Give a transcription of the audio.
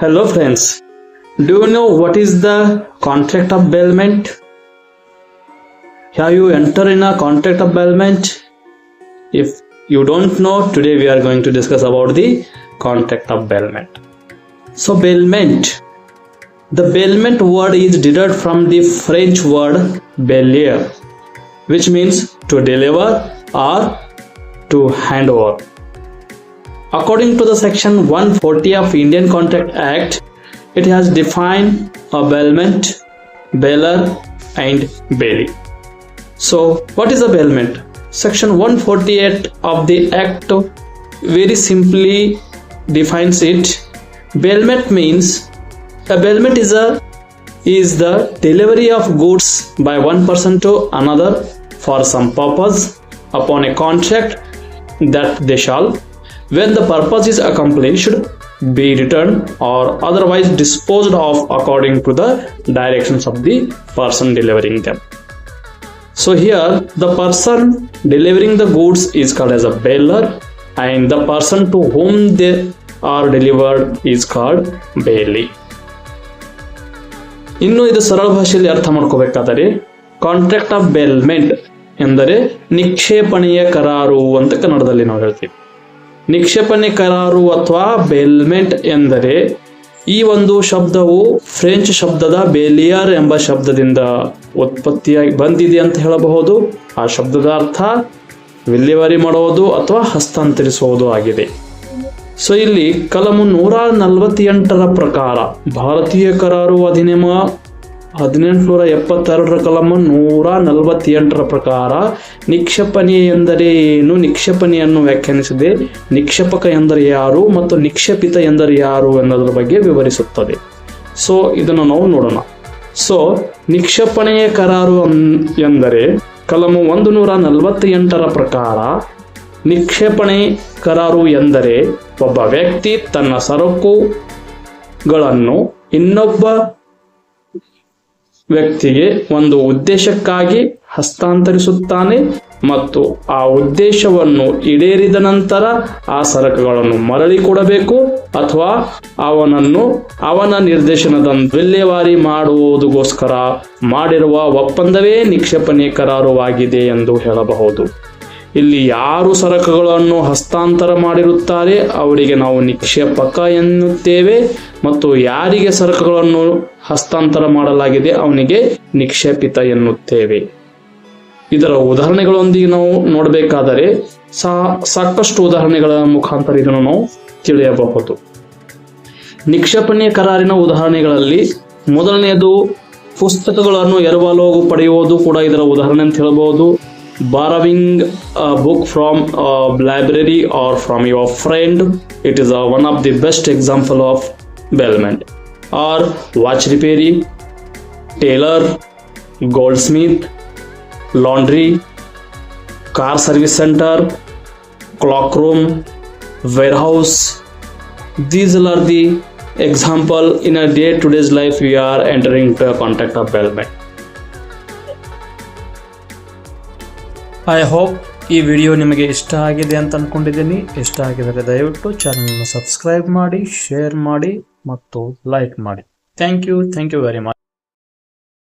Hello friends, do you know what is the contract of bailment? Have you entered in a contract of bailment? If you don't know, today we are going to discuss about the contract of bailment. So bailment, the bailment word is derived from the French word bailler, which means to deliver or to hand over. According to the section 140 of Indian Contract Act, it has defined a bailment, bailer, and bailee. So, what is a bailment? Section 148 of the Act very simply defines it. Bailment means a bailment is a is the delivery of goods by one person to another for some purpose upon a contract that they shall when the purpose is accomplished be returned or otherwise disposed of according to the directions of the person delivering them so here the person delivering the goods is called as a bailer and the person to whom they are delivered is called bailey. ಇನ್ನು ಇದು ಸರಳ ಭಾಷೆಯಲ್ಲಿ ಅರ್ಥ ಮಾಡ್ಕೋಬೇಕಾದರೆ contract of ಬೇಲ್ಮೆಂಟ್ ಎಂದರೆ ನಿಕ್ಷೇಪಣೆಯ ಕರಾರು ಅಂತ ಕನ್ನಡದಲ್ಲಿ ನಾವು ಹೇಳ್ತೀವಿ ನಿಕ್ಷೇಪಣೆ ಕರಾರು ಅಥವಾ ಬೇಲ್ಮೆಂಟ್ ಎಂದರೆ ಈ ಒಂದು ಶಬ್ದವು ಫ್ರೆಂಚ್ ಶಬ್ದದ ಬೇಲಿಯರ್ ಎಂಬ ಶಬ್ದದಿಂದ ಉತ್ಪತ್ತಿಯಾಗಿ ಬಂದಿದೆ ಅಂತ ಹೇಳಬಹುದು. ಆ ಶಬ್ದದ ಅರ್ಥ ವಿಲೇವಾರಿ ಮಾಡುವುದು ಅಥವಾ ಹಸ್ತಾಂತರಿಸುವುದು ಆಗಿದೆ. ಸೊ ಇಲ್ಲಿ ಕಲಮು ನೂರ ನಲವತ್ತೆಂಟರ ಪ್ರಕಾರ ಭಾರತೀಯ ಕರಾರು ಅಧಿನಿಯಮ ಹದಿನೆಂಟುನೂರ ಎಪ್ಪತ್ತೆರಡರ ಕಲಮ ನೂರ ನಲವತ್ತೆಂಟರ ಪ್ರಕಾರ, ನಿಕ್ಷೇಪಣೆ ಎಂದರೆ ಏನು? ನಿಕ್ಷೇಪಣೆಯನ್ನು ವ್ಯಾಖ್ಯಾನಿಸಿದೆ. ನಿಕ್ಷೇಪಕ ಎಂದರೆ ಯಾರು ಮತ್ತು ನಿಕ್ಷೇಪಿತ ಎಂದರೆ ಯಾರು ಎನ್ನುವುದರ ಬಗ್ಗೆ ವಿವರಿಸುತ್ತದೆ. ಸೊ ಇದನ್ನು ನಾವು ನೋಡೋಣ. ಸೊ ನಿಕ್ಷೇಪಣೆಯ ಕರಾರು ಎಂದರೆ ಕಲಮ ಒಂದು ನೂರ ನಲವತ್ತೆಂಟರ ಪ್ರಕಾರ, ನಿಕ್ಷೇಪಣೆ ಕರಾರು ಎಂದರೆ ಒಬ್ಬ ವ್ಯಕ್ತಿ ತನ್ನ ಸರಕುಗಳನ್ನು ಇನ್ನೊಬ್ಬ ವ್ಯಕ್ತಿಗೆ ಒಂದು ಉದ್ದೇಶಕ್ಕಾಗಿ ಹಸ್ತಾಂತರಿಸುತ್ತಾನೆ ಮತ್ತು ಆ ಉದ್ದೇಶವನ್ನು ಈಡೇರಿದ ನಂತರ ಆ ಸರಕುಗಳನ್ನು ಮರಳಿ ಕೊಡಬೇಕು ಅಥವಾ ಅವನನ್ನು ಅವನ ನಿರ್ದೇಶನದ ವಿಲೇವಾರಿ ಮಾಡುವುದಕ್ಕೋಸ್ಕರ ಮಾಡಿರುವ ಒಪ್ಪಂದವೇ ನಿಕ್ಷೇಪಣೆ ಕರಾರುವಾಗಿದೆ ಎಂದು ಹೇಳಬಹುದು. ಇಲ್ಲಿ ಯಾರು ಸರಕುಗಳನ್ನು ಹಸ್ತಾಂತರ ಮಾಡಿರುತ್ತಾರೆ, ಅವರಿಗೆ ನಾವು ನಿಕ್ಷೇಪಕ ಎನ್ನುತ್ತೇವೆ ಮತ್ತು ಯಾರಿಗೆ ಸರಕುಗಳನ್ನು ಹಸ್ತಾಂತರ ಮಾಡಲಾಗಿದೆ, ಅವನಿಗೆ ನಿಕ್ಷೇಪಿತ ಎನ್ನುತ್ತೇವೆ. ಇದರ ಉದಾಹರಣೆಗಳೊಂದಿಗೆ ನಾವು ನೋಡಬೇಕಾದರೆ ಸಾಕಷ್ಟು ಉದಾಹರಣೆಗಳ ಮುಖಾಂತರ ಇದನ್ನು ನಾವು ತಿಳಿಯಬಹುದು. ನಿಕ್ಷೇಪಣೆ ಕರಾರಿನ ಉದಾಹರಣೆಗಳಲ್ಲಿ ಮೊದಲನೆಯದು, ಪುಸ್ತಕಗಳನ್ನು ಎರವಲೋಗು ಪಡೆಯುವುದು ಕೂಡ ಇದರ ಉದಾಹರಣೆ ಅಂತ ಹೇಳಬಹುದು. borrowing a book from a library or from your friend. It is a, one of the best example of bailment or watch repairing tailor goldsmith laundry car service center clock room warehouse. These are the example in a day to day life we are entering into a contact of bailment I hope ಈ video ನಿಮಗೆ ಇಷ್ಟ ಆಗಿದೆ ಅಂತ ಅಂದ್ಕೊಂಡಿದ್ದೀನಿ ಇಷ್ಟ ಆಗಿದರೆ ದಯವಿಟ್ಟು ಚಾನಲ್ನ subscribe ಮಾಡಿ ಶೇರ್ ಮಾಡಿ ಮತ್ತು ಲೈಕ್ ಮಾಡಿ. Thank you thank you very much